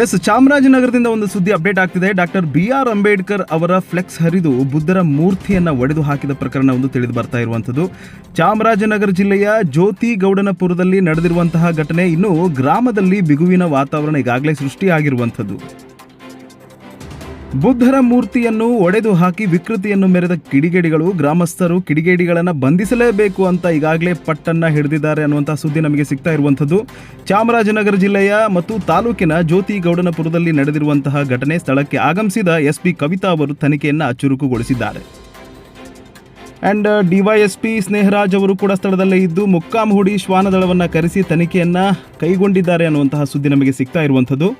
S ಚಾಮರಾಜನಗರದಿಂದ ಒಂದು ಸುದ್ದಿ update ಆಗ್ತಿದೆ. ಡಾಕ್ಟರ್ ಬಿ ಆರ್ ಅಂಬೇಡ್ಕರ್ ಅವರ ಫ್ಲೆಕ್ಸ್ ಹರಿದು ಬುದ್ಧರ ಮೂರ್ತಿಯನ್ನ ಒಡೆದು ಹಾಕಿದ ಪ್ರಕರಣ ಒಂದು ತಿಳಿದು ಬರ್ತಾ ಇರುವಂಥದ್ದು. ಚಾಮರಾಜನಗರ ಜಿಲ್ಲೆಯ ಜ್ಯೋತಿ ಗೌಡನಪುರದಲ್ಲಿ ನಡೆದಿರುವಂತಹ ಘಟನೆ ಇನ್ನು ಗ್ರಾಮದಲ್ಲಿ ಬಿಗುವಿನ ವಾತಾವರಣ ಈಗಾಗಲೇ ಸೃಷ್ಟಿಯಾಗಿರುವಂಥದ್ದು. ಬುದ್ಧರ ಮೂರ್ತಿಯನ್ನು ಒಡೆದು ಹಾಕಿ ವಿಕೃತಿಯನ್ನು ಮೆರೆದ ಕಿಡಿಗೇಡಿಗಳು ಗ್ರಾಮಸ್ಥರು ಕಿಡಿಗೇಡಿಗಳನ್ನು ಬಂಧಿಸಲೇಬೇಕು ಅಂತ ಈಗಾಗಲೇ ಪಟ್ಟನ್ನ ಹಿಡಿದಿದ್ದಾರೆ ಅನ್ನುವಂಥ ಸುದ್ದಿ ನಮಗೆ ಸಿಗ್ತಾ ಇರುವಂಥದ್ದು. ಚಾಮರಾಜನಗರ ಜಿಲ್ಲೆಯ ಮತ್ತು ತಾಲೂಕಿನ ಜ್ಯೋತಿ ಗೌಡನಪುರದಲ್ಲಿ ನಡೆದಿರುವಂತಹ ಘಟನೆ ಸ್ಥಳಕ್ಕೆ ಆಗಮಿಸಿದ ಎಸ್ ಪಿ ಕವಿತಾ ಅವರು ತನಿಖೆಯನ್ನು ಚುರುಕುಗೊಳಿಸಿದ್ದಾರೆ ಅಂಡ್ ಡಿವೈಎಸ್ಪಿ ಸ್ನೇಹರಾಜ್ ಅವರು ಕೂಡ ಸ್ಥಳದಲ್ಲೇ ಇದ್ದು ಮುಕ್ಕಾಂ ಹೂಡಿ ಶ್ವಾನದಳವನ್ನು ಕರೆಸಿ ತನಿಖೆಯನ್ನು ಕೈಗೊಂಡಿದ್ದಾರೆ ಅನ್ನುವಂತಹ ಸುದ್ದಿ ನಮಗೆ ಸಿಗ್ತಾ ಇರುವಂಥದ್ದು.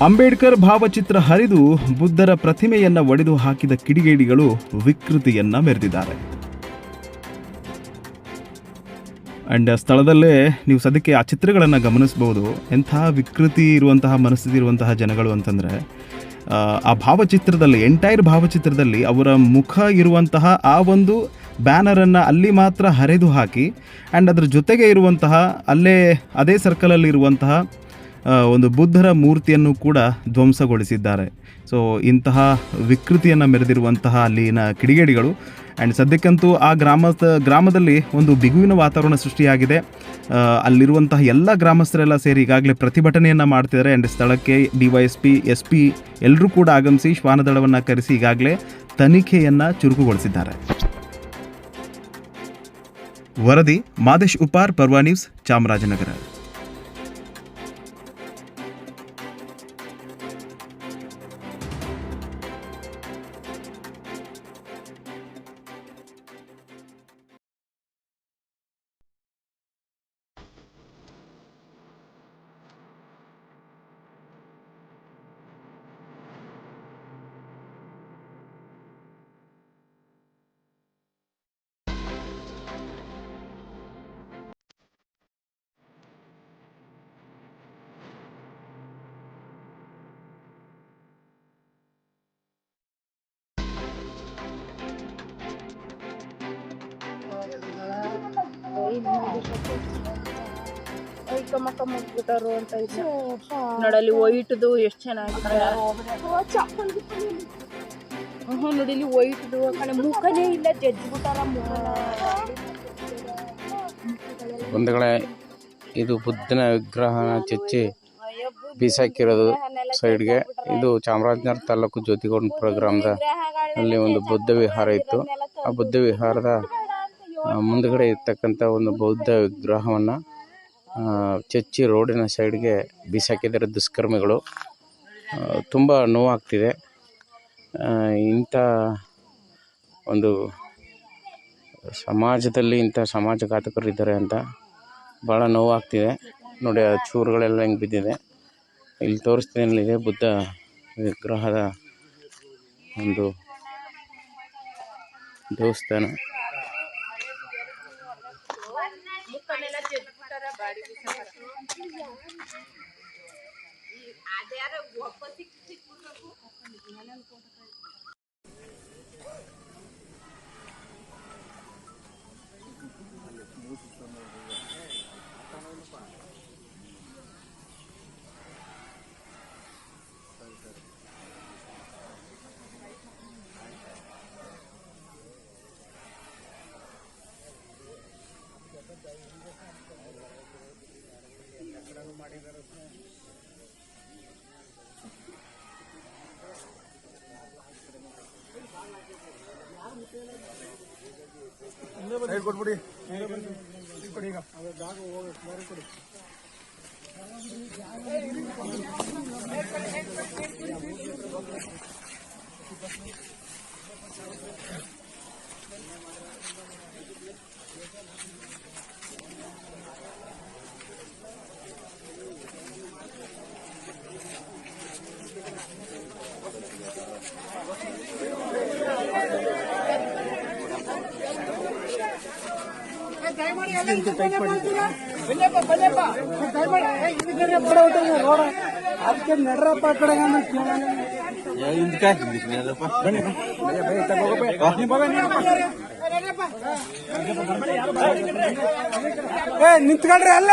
ಅಂಬೇಡ್ಕರ್ ಭಾವಚಿತ್ರ ಹರಿದು ಬುದ್ಧರ ಪ್ರತಿಮೆಯನ್ನ ಒಡೆದು ಹಾಕಿದ ಕಿಡಿಗೇಡಿಗಳು ವಿಕೃತಿಯನ್ನ ಮೆರೆದಿದ್ದಾರೆ. ಅಂಡ್ ಸ್ಥಳದಲ್ಲೇ ನೀವು ಸದ್ಯಕ್ಕೆ ಆ ಚಿತ್ರಗಳನ್ನು ಗಮನಿಸಬಹುದು ಎಂಥ ವಿಕೃತಿ ಇರುವಂತಹ ಮನಸ್ಥಿತಿ ಇರುವಂತಹ ಜನಗಳು ಅಂತಂದರೆ, ಆ ಭಾವಚಿತ್ರದಲ್ಲಿ, ಎಂಟೈರ್ ಭಾವಚಿತ್ರದಲ್ಲಿ ಅವರ ಮುಖ ಇರುವಂತಹ ಆ ಒಂದು ಬ್ಯಾನರನ್ನು ಅಲ್ಲಿ ಮಾತ್ರ ಹರಿದು ಹಾಕಿ ಆ್ಯಂಡ್ ಅದರ ಜೊತೆಗೆ ಇರುವಂತಹ ಅಲ್ಲೇ ಅದೇ ಸರ್ಕಲಲ್ಲಿ ಇರುವಂತಹ ಒಂದು ಬುದ್ಧರ ಮೂರ್ತಿಯನ್ನು ಕೂಡ ಧ್ವಂಸಗೊಳಿಸಿದ್ದಾರೆ. ಸೊ ಇಂತಹ ವಿಕೃತಿಯನ್ನು ಮೆರೆದಿರುವಂತಹ ಅಲ್ಲಿನ ಕಿಡಿಗೇಡಿಗಳು ಆ್ಯಂಡ್ ಸದ್ಯಕ್ಕಂತೂ ಆ ಗ್ರಾಮದ ಗ್ರಾಮದಲ್ಲಿ ಒಂದು ಬಿಗುವಿನ ವಾತಾವರಣ ಸೃಷ್ಟಿಯಾಗಿದೆ. ಅಲ್ಲಿರುವಂತಹ ಎಲ್ಲ ಗ್ರಾಮಸ್ಥರೆಲ್ಲ ಸೇರಿ ಈಗಾಗಲೇ ಪ್ರತಿಭಟನೆಯನ್ನು ಮಾಡ್ತಿದ್ದಾರೆ ಆ್ಯಂಡ್ ಸ್ಥಳಕ್ಕೆ D Y S P S P ಎಲ್ಲರೂ ಕೂಡ ಆಗಮಿಸಿ ಶ್ವಾನದಳವನ್ನು ಕರೆಸಿ ಈಗಾಗಲೇ ತನಿಖೆಯನ್ನು ಚುರುಕುಗೊಳಿಸಿದ್ದಾರೆ. ವರದಿ, ಮಾದೇಶ್ ಉಪಾರ್, ಪರ್ವಾ ನ್ಯೂಸ್, ಚಾಮರಾಜನಗರ. ಕಮ್ಮ ಕಮ್ಮ ಬಿಟ್ಟಾರು ಅಂತ ಇದ್ನ ನೋಡಲ್ಲಿ ವೈಟ್ದು ಎಷ್ಟು ಚೆನ್ನಾಗಿದೆ. ಹ್ಞೂ ನೋಡಿ ಇಲ್ಲಿ ವೈಟ್ದು ಕಣೆ ಮುಖನೇ ಇಲ್ಲ ಜಜ್ಜಿಬಿಟ್ಟಾರ ಮುಖನ ಇದು ಬುದ್ಧನ ವಿಗ್ರಹನ ಚಚ್ಚಿ ಬೀಸಾಕಿರೋದು ಸೈಡ್ಗೆ. ಇದು ಚಾಮರಾಜನಗರ ತಾಲೂಕು ಜ್ಯೋತಿಗೌಡ ಪ್ರೋಗ್ರಾಮ್ದ ಅಲ್ಲಿ ಒಂದು ಬುದ್ಧ ವಿಹಾರ ಇತ್ತು. ಆ ಬುದ್ಧ ವಿಹಾರದ ಮುಂದ್ಗಡೆ ಇರ್ತಕ್ಕಂಥ ಒಂದು ಬೌದ್ಧ ವಿಗ್ರಹವನ್ನು ಚಚ್ಚಿ ರೋಡಿನ ಸೈಡ್ಗೆ ಬಿಸಾಕಿದ್ದಾರೆ ದುಷ್ಕರ್ಮಿಗಳು. ತುಂಬ ನೋವಾಗ್ತಿದೆ. ಇಂಥ ಒಂದು ಸಮಾಜದಲ್ಲಿ ಇಂಥ ಸಮಾಜಘಾತಕರಿದ್ದಾರೆ ಅಂತ ಭಾಳ ನೋವಾಗ್ತಿದೆ. ನೋಡಿ, ಆ ಚೂರುಗಳೆಲ್ಲ ಹೆಂಗೆ ಬಿದ್ದಿದೆ. ಇಲ್ಲಿ ತೋರಿಸ್ತೀನಿ ಬುದ್ಧ ವಿಗ್ರಹದ ಒಂದು ದೇವಸ್ಥಾನ. అదే గొప్ప ಸೈಡ್ ಕೊಟ್ಬಿಡಿ ಕೊಡಿ ಈಗ ಜಾಗ ಹೋಗಿ ಬೇರೆ ಕೊಡಿ Thank you. ದಯಮಾಡಿ ಎಲ್ಲ ವಿನಯಪ್ಪ ಬನ್ನಪ್ಪ ದಯಮಾಡಿ ಇದನ್ನ ಪಡ ಅದಕ್ಕೆ ನಡ್ರಪ್ಪ ಆ ಕಡೆ ಏ ನಿಂತ್ಕೊಳ್ರಿ ಅಲ್ಲ.